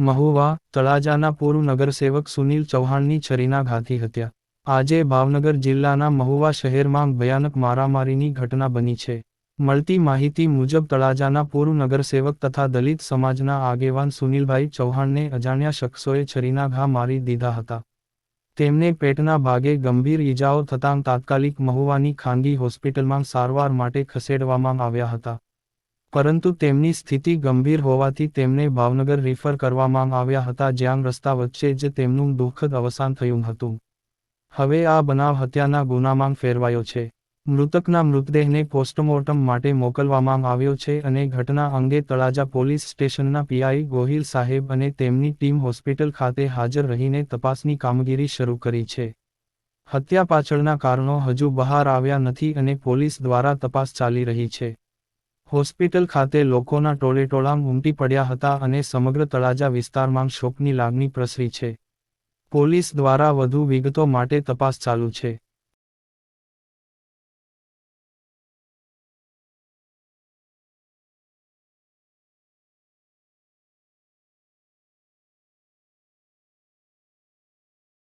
મહુવા, તળાજાના પૂર્વ નગરસેવક સુનિલ ચૌહાણની છરીના ઘાથી હત્યા. આજે ભાવનગર જિલ્લાના મહુવા શહેરમાં ભયાનક મારામારીની ઘટના બની છે. મળતી માહિતી મુજબ તળાજાના પૂર્વ નગરસેવક તથા દલિત સમાજના આગેવાન સુનિલભાઈ ચૌહાણને અજાણ્યા શખ્સોએ છરીના ઘા મારી દીધા હતા. તેમને પેટના ભાગે ગંભીર ઈજાઓ થતાં તાત્કાલિક મહુવાની ખાનગી હોસ્પિટલમાં સારવાર માટે ખસેડવામાં આવ્યા હતા. પરંતુ તેમની સ્થિતિ ગંભીર હોવાથી તેમને ભાવનગર રિફર કરવામાં આવ્યા હતા જ્યાં રસ્તા વચ્ચે જ તેમનું દુઃખદ અવસાન થયું હતું. હવે આ બનાવ હત્યાના ગુનામાં ફેરવાયો છે. મૃતકના મૃતદેહને પોસ્ટમોર્ટમ માટે મોકલવામાં આવ્યો છે અને ઘટના અંગે તળાજા પોલીસ સ્ટેશનના પીઆઈ ગોહિલ સાહેબ અને તેમની ટીમ હોસ્પિટલ ખાતે હાજર રહીને તપાસની કામગીરી શરૂ કરી છે. હત્યા પાછળના કારણો હજુ બહાર આવ્યા નથી અને પોલીસ દ્વારા તપાસ ચાલી રહી છે. હોસ્પિટલ ખાતે લોકોના ટોળેટોળામ ઉમટી પડ્યા હતા અને સમગ્ર તળાજા વિસ્તારમાં શોકની લાગણી પ્રસરી છે. પોલીસ દ્વારા વધુ વિગતો માટે તપાસ ચાલુ છે.